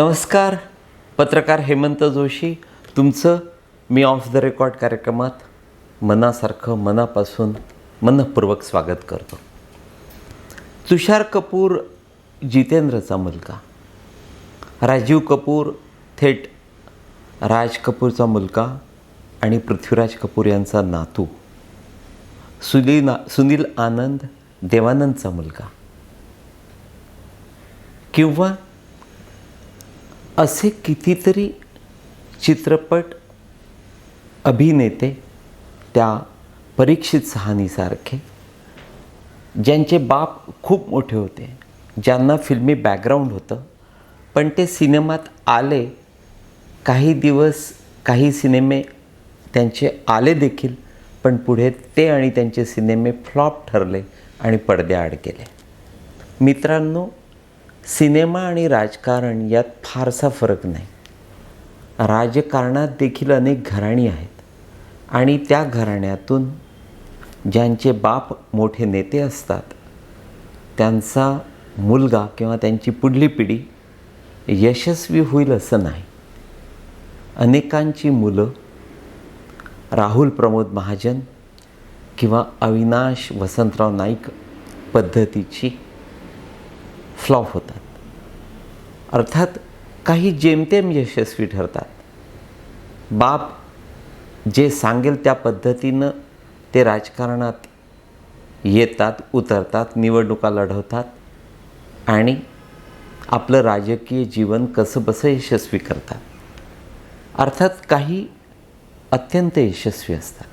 नमस्कार पत्रकार हेमंत जोशी. तुमचं मी ऑफ द रेकॉर्ड कार्यक्रमात मनासारखं मनापासून मनपूर्वक स्वागत करतो. तुषार कपूर जितेंद्रचा मुलगा. राजीव कपूर थेट राज कपूरचा मुलगा आणि पृथ्वीराज कपूर यांचा नातू. सुनील ना सुनील आनंद देवानंदचा मुलगा. किंवा असे कितीतरी चित्रपट अभिनेते त्या परीक्षित सहानीसारखे ज्यांचे बाप खूप मोठे होते ज्यांना फिल्मी बॅकग्राऊंड होतं पण ते सिनेमात आले काही दिवस काही सिनेमे त्यांचे आले देखील पण पुढे ते आणि त्यांचे सिनेमे फ्लॉप ठरले आणि पडद्याआड गेले. मित्रांनो सिनेमा आणि राजकारण यात फारसा फरक नाही. राजकारणात देखील अनेक घराणी आहेत आणि त्या घराण्यातून ज्यांचे बाप मोठे नेते असतात त्यांचा मुलगा किंवा त्यांची पुढली पिढी यशस्वी होईल असं नाही. अनेकांची मुलं राहुल प्रमोद महाजन किंवा अविनाश वसंतराव नाईक पद्धतीची फ्लॉप होतात. अर्थात काही जेमतेम यशस्वी ठरतात. बाप जे सांगेल त्या पद्धतीनं ते राजकारणात येतात उतरतात निवडणुका लढवतात आणि आपलं राजकीय जीवन कसं बसं यशस्वी करतात. अर्थात काही अत्यंत यशस्वी असतात.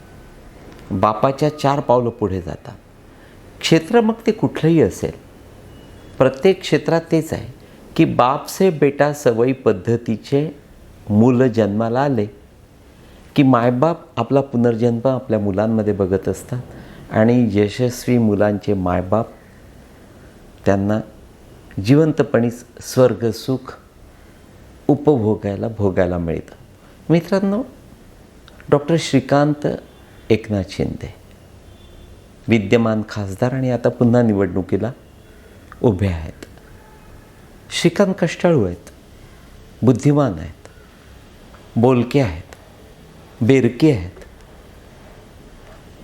बापाच्या चार पावलं पुढे जातात. क्षेत्र मग ते कुठलंही असेल प्रत्येक क्षेत्रात तेच आहे की बाप से बेटा सवयी पद्धतीचे मुलं जन्माला आले की मायबाप आपला पुनर्जन्म आपल्या मुलांमध्ये बघत असतात आणि यशस्वी मुलांचे मायबाप त्यांना जिवंतपणीच स्वर्गसुख उपभोगायला भोगायला मिळतं. मित्रांनो डॉक्टर श्रीकांत एकनाथ शिंदे विद्यमान खासदार आणि आता पुन्हा निवडणुकीला उभे आहेत. श्रीकांत कष्टाळू आहेत. बुद्धिमान आहेत. बोलके आहेत. बेरके आहेत.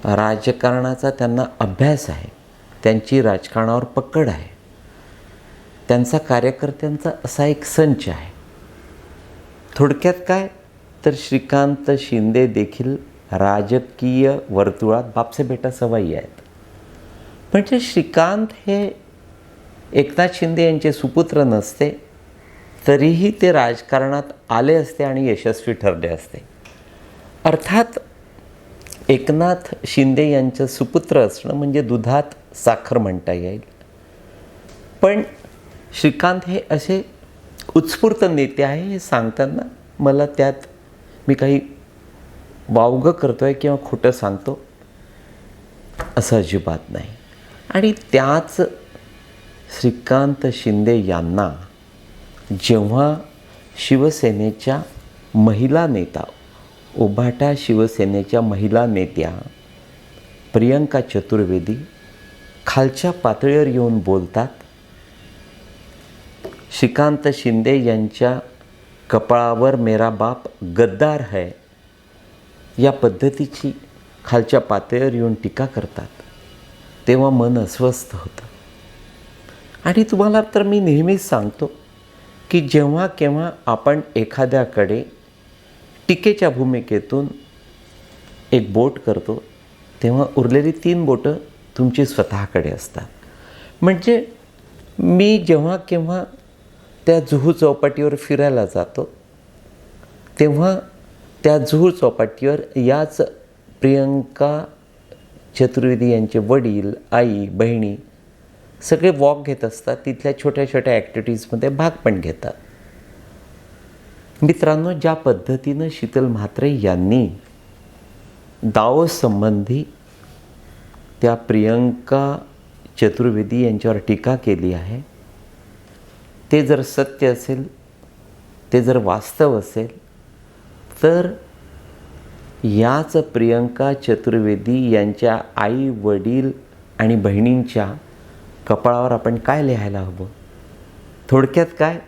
राजकारणाचा त्यांना अभ्यास आहे. त्यांची राजकारणावर पकड आहे. त्यांचा कार्यकर्त्यांचा असा एक संच आहे. थोडक्यात काय? तर श्रीकांत शिंदे देखील राजकीय वर्तुळात बापसे बेटा सवाई आहेत. म्हणजे श्रीकांत हे एकनाथ शिंदे यांचे सुपुत्र नसते तरीही ते राजकारणात आले असते आणि यशस्वी ठरले असते. अर्थात एकनाथ शिंदे यांचं सुपुत्र असणं म्हणजे दुधात साखर म्हणता येईल. पण श्रीकांत हे असे उत्स्फूर्त नेते आहे हे सांगताना मला त्यात मी काही वावगं करतो आहे किंवा खोटं सांगतो असं अजिबात नाही. आणि त्याच श्रीकांत शिंदे यांना जेव्हा शिवसेनेच्या महिला नेता उभाटा शिवसेनेच्या महिला नेत्या प्रियंका चतुर्वेदी खालच्या पातळीवर येऊन बोलतात श्रीकांत शिंदे यांच्या कपाळावर मेरा बाप गद्दार है या पद्धतीची खालच्या पातळीवर येऊन टीका करतात. तेव्हा मन अस्वस्थ होतं. आणि तुम्हाला तर मी नेहमीच सांगतो की जेव्हा केव्हा आपण एखाद्याकडे टीकेच्या भूमिकेतून एक बोट करतो तेव्हा उरलेली तीन बोटं तुमची स्वतःकडे असतात. म्हणजे मी जेव्हा केव्हा त्या जुहू चौपाटीवर फिरायला जातो तेव्हा त्या जुहू चौपाटीवर याच प्रियंका चतुर्वेदी यांचे वडील आई बहिणी सगळे वॉक घेत असतात तिथल्या छोट्या छोट्या ॲक्टिव्हिटीजमध्ये भाग पण घेतात. मित्रांनो ज्या पद्धतीनं शीतल म्हात्रे यांनी दावसंबंधी त्या प्रियंका चतुर्वेदी यांच्यावर टीका केली आहे ते जर सत्य असेल ते जर वास्तव असेल तर याच प्रियंका चतुर्वेदी यांच्या आई वडील आणि बहिणींच्या कपाळावर आपण काय लिहायला हवं? थोडक्यात काय?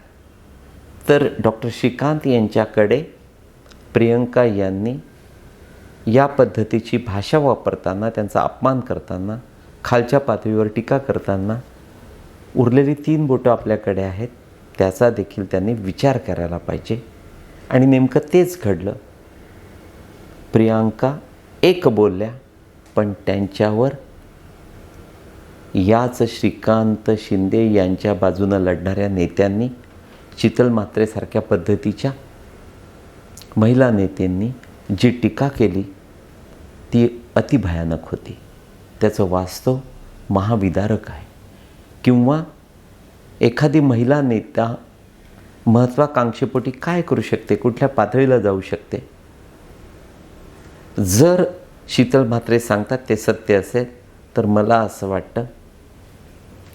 तर डॉक्टर श्रीकांत यांच्याकडे प्रियंका यांनी या पद्धतीची भाषा वापरताना त्यांचा अपमान करताना खालच्या पातळीवर टीका करताना उरलेली तीन बोटं आपल्याकडे आहेत. त्याचा देखील त्यांनी विचार करायला पाहिजे. आणि नेमकं तेच घडलं. प्रियांका एक बोलल्या पण त्यांच्यावर याच श्रीकांत शिंदे यांच्या बाजूनं लढणाऱ्या नेत्यांनी चितल मात्रेसारख्या पद्धतीच्या महिला नेत्यांनी जी टीका केली ती अतिभयानक होती. त्याचं वास्तव महाविदारक आहे. किंवा एखादी महिला नेता महत्त्वाकांक्षेपोटी काय करू शकते? कुठल्या पातळीला जाऊ शकते? जर शीतल म्हात्रे सांगतात ते सत्य असेल तर मला असं वाटतं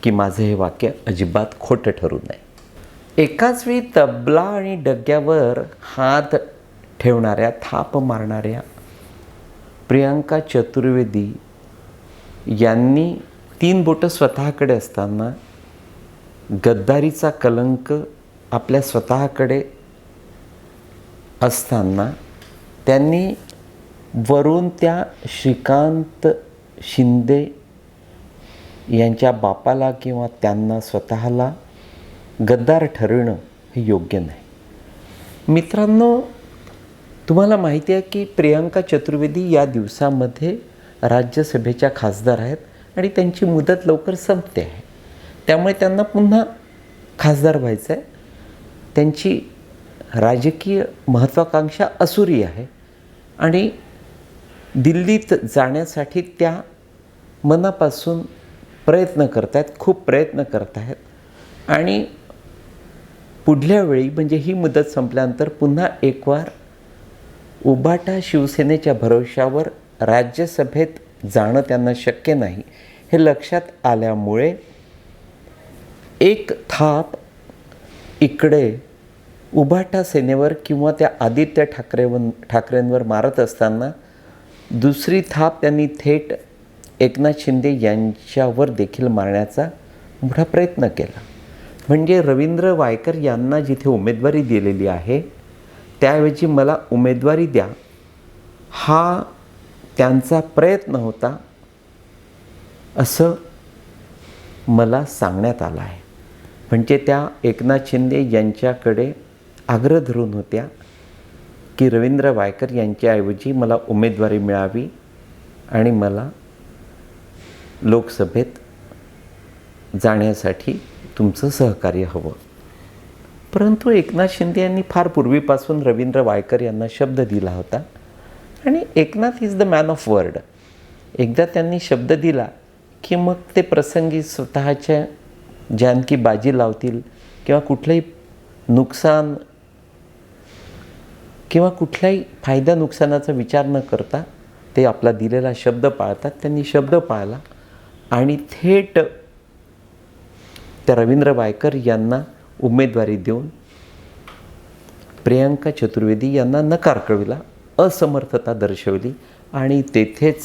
की माझं हे वाक्य अजिबात खोटं ठरू नये एकाच वेळी तबला आणि डग्यावर हात ठेवणाऱ्या थाप मारणाऱ्या प्रियांका चतुर्वेदी यांनी तीन बोटं स्वतःकडे असताना गद्दारीचा कलंक आपल्या स्वतःकडे असताना त्यांनी वरून त्या श्रीकांत शिंदे यांच्या बापाला किंवा त्यांना स्वतःला गद्दार ठरवणं हे योग्य नाही. मित्रांनो तुम्हाला माहिती आहे की प्रियांका चतुर्वेदी या दिवसामध्ये राज्यसभेच्या खासदार आहेत आणि त्यांची मुदत लवकर संपते आहे. त्यामुळे त्यांना पुन्हा खासदार व्हायचं आहे त्यांची राजकीय महत्त्वाकांक्षा असुरी आहे आणि दिल्लीत जाण्यासाठी त्या मनापासून प्रयत्न करत आहेत खूप प्रयत्न करत आहेत आणि पुढल्या वेळी म्हणजे ही मुदत संपल्यानंतर पुन्हा एकवार उबाटा शिवसेनेच्या भरोशावर राज्यसभेत जाणं त्यांना शक्य नाही. हे लक्षात आल्यामुळे एक थाप इकडे उभाटा सेनेवर किंवा त्या आदित्य ठाकरेवन ठाकरेंवर मारत असताना दुसरी थाप त्यांनी थेट एकनाथ शिंदे यांच्यावर देखील मारण्याचा मोठा प्रयत्न केला. म्हणजे रवींद्र वायकर यांना जिथे उमेदवारी दिलेली आहे त्याऐवजी मला उमेदवारी द्या हा त्यांचा प्रयत्न होता असं मला सांगण्यात आलं आहे. म्हणजे त्या एकनाथ शिंदे यांच्याकडे आग्रह धरून होत्या की रवींद्र वायकर यांच्याऐवजी मला उमेदवारी मिळावी आणि मला लोकसभेत जाण्यासाठी तुमचं सहकार्य हवं. परंतु एकनाथ शिंदे यांनी फार पूर्वीपासून रवींद्र वायकर यांना शब्द दिला होता. आणि Eknath is the man of word एकदा त्यांनी शब्द दिला की मग ते प्रसंगी स्वतःच्या जानकी बाजी लावतील किंवा कुठलंही नुकसान किंवा कुठल्याही फायदा नुकसानाचा विचार न करता ते आपला दिलेला शब्द पाळतात. त्यांनी शब्द पाळला. आणि थेट त्या रवींद्र वायकर यांना उमेदवारी देऊन प्रियांका चतुर्वेदी यांना नकार कळविला असमर्थता दर्शवली आणि तेथेच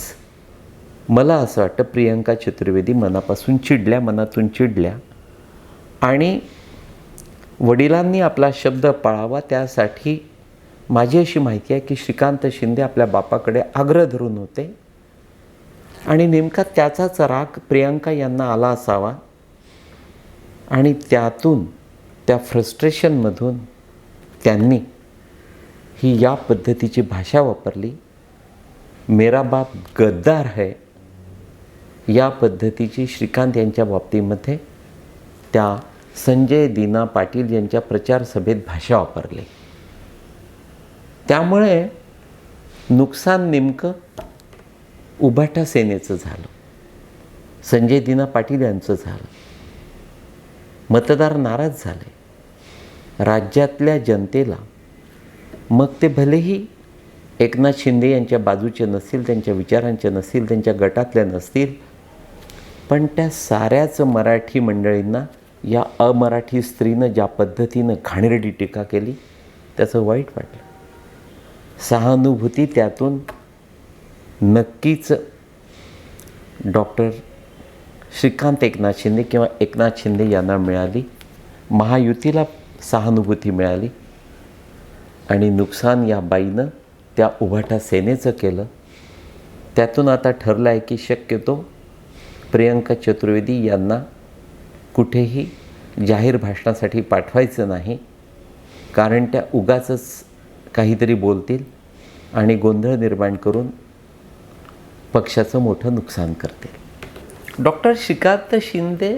मला असं वाटतं प्रियांका चतुर्वेदी मनापासून चिडल्या मनातून चिडल्या. आणि वडिलांनी आपला शब्द पाळावा त्यासाठी माझी अशी माहिती आहे की श्रीकांत शिंदे आपल्या बापाकडे आग्रह धरून होते. आणि नेमका त्याचाच राग प्रियांका यांना आला असावा. आणि त्यातून त्या फ्रस्ट्रेशनमधून त्यांनी ही या पद्धतीची भाषा वापरली. मेरा बाप गद्दार है. या पद्धतीची श्रीकांत यांच्या बाबतीमध्ये त्या संजय दीना पाटील यांच्या प्रचार सभेत भाषा वापरली. त्यामुळे नुकसान नेमकं उभाटा सेनेचं झालं. संजय दीना पाटील यांचं झालं. मतदार नाराज झाले. राज्यातल्या जनतेला मग ते भलेही एकनाथ शिंदे यांच्या बाजूचे नसतील त्यांच्या विचारांचे नसतील त्यांच्या गटातल्या नसतील पण त्या साऱ्याच मराठी मंडळींना या अमराठी स्त्रीनं ज्या पद्धतीनं घाणेरडी टीका केली त्याचं वाईट वाटलं. सहानुभूती त्यातून नक्कीच डॉक्टर श्रीकांत एकनाथ शिंदे किंवा एकनाथ शिंदे यांना मिळाली. महायुतीला सहानुभूती मिळाली. आणि नुकसान या बाईनं त्या उभाटा सेनेचं केलं. त्यातून आता ठरलं आहे की शक्यतो प्रियंका चतुर्वेदी यांना कुठेही जाहीर भाषणासाठी पाठवायचं नाही. कारण त्या उगाचच काहीतरी बोलतील आणि गोंधळ निर्माण करून पक्षाचं मोठं नुकसान करते. डॉक्टर श्रीकांत शिंदे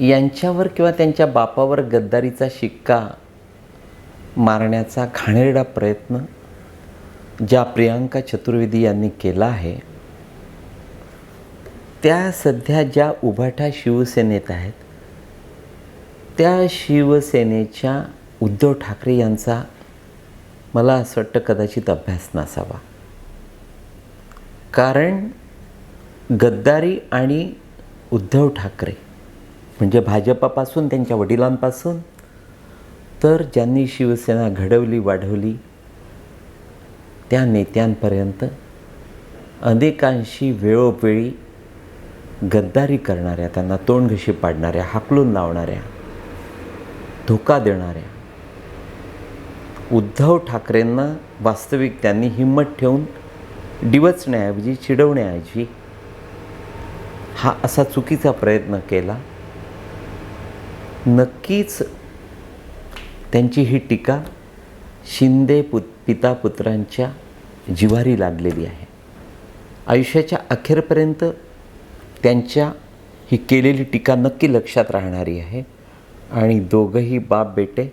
यांच्यावर किंवा त्यांच्या बापावर गद्दारीचा शिक्का मारण्याचा घाणेरडा प्रयत्न ज्या प्रियांका चतुर्वेदी यांनी केला आहे त्या सध्या ज्या उभाठा शिवसेनेत आहेत त्या शिवसेनेच्या उद्धव ठाकरे यांचा मला असं वाटतं कदाचित अभ्यास नसावा. कारण गद्दारी आणि उद्धव ठाकरे म्हणजे भाजपापासून त्यांच्या वडिलांपासून तर ज्यांनी शिवसेना घडवली वाढवली त्या नेत्यांपर्यंत अनेकांशी वेळोवेळी गद्दारी करणाऱ्या त्यांना तोंडघशी पाडणाऱ्या हाकलून लावणाऱ्या धोका देणाऱ्या उद्धव ठाकरेंना वास्तविक त्यांनी हिंमत ठेवून डिवचण्याऐवजी चिडवण्याऐवजी हा असा चुकीचा प्रयत्न केला. नक्कीच त्यांची ही टीका शिंदे पु पिता पुत्रांच्या जिवारी लागलेली आहे. आयुष्याच्या अखेरपर्यंत त्यांच्या ही केलेली टीका नक्की लक्षात राहणारी आहे. आणि दोघंही बाप बेटे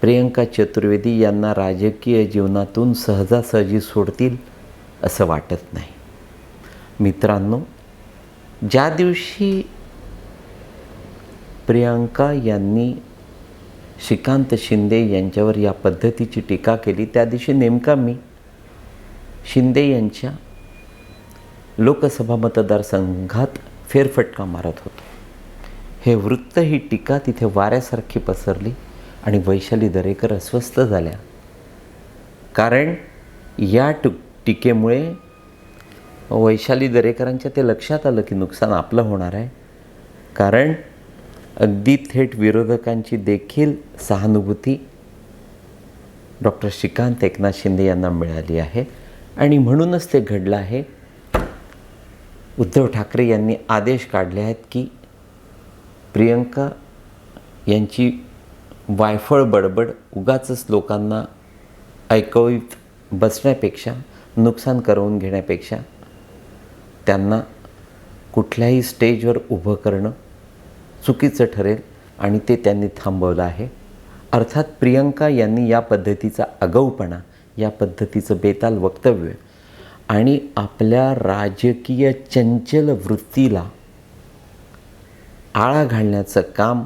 प्रियंका चतुर्वेदी यांना राजकीय जीवनातून सहजासहजी सोडतील असं वाटत नाही. मित्रांनो ज्या दिवशी प्रियांका यांनी श्रीकांत शिंदे यांच्यावर या पद्धतीची टीका केली त्या दिवशी नेमका मी शिंदे यांच्या लोकसभा मतदारसंघात फेरफटका मारत होतो. हे वृत्त ही टीका तिथे वाऱ्यासारखी पसरली. आणि वैशाली दरेकर अस्वस्थ झाल्या. कारण या टु टीकेमुळे वैशाली दरेकरांच्या ते लक्षात आलं की नुकसान आपलं होणार आहे. कारण अगदी थेट विरोधकांची देखील सहानुभूती डॉक्टर श्रीकांत एकनाथ शिंदे यांना मिळाली आहे. आणि म्हणूनच ते घडलं आहे. उद्धव ठाकरे यांनी आदेश काढले आहेत की प्रियंका यांची वायफळ बडबड उगाच लोकांना ऐकवीत बसण्यापेक्षा नुकसान करवून घेण्यापेक्षा त्यांना कुठल्याही स्टेजवर उभं करणं चुकीचं ठरेल आणि ते त्यांनी थांबवलं आहे. अर्थात प्रियंका यांनी या पद्धतीचा आगाऊपणा या पद्धतीचं बेताल वक्तव्य आणि आपल्या राजकीय चंचल वृत्तीला आळा घालण्याचं काम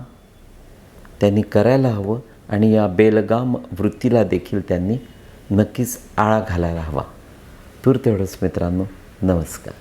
त्यांनी करायला हवं आणि या बेलगाम वृत्तीला देखील त्यांनी नक्कीच आळा घालायला हवा. तूर तेवढंच मित्रांनो नमस्कार.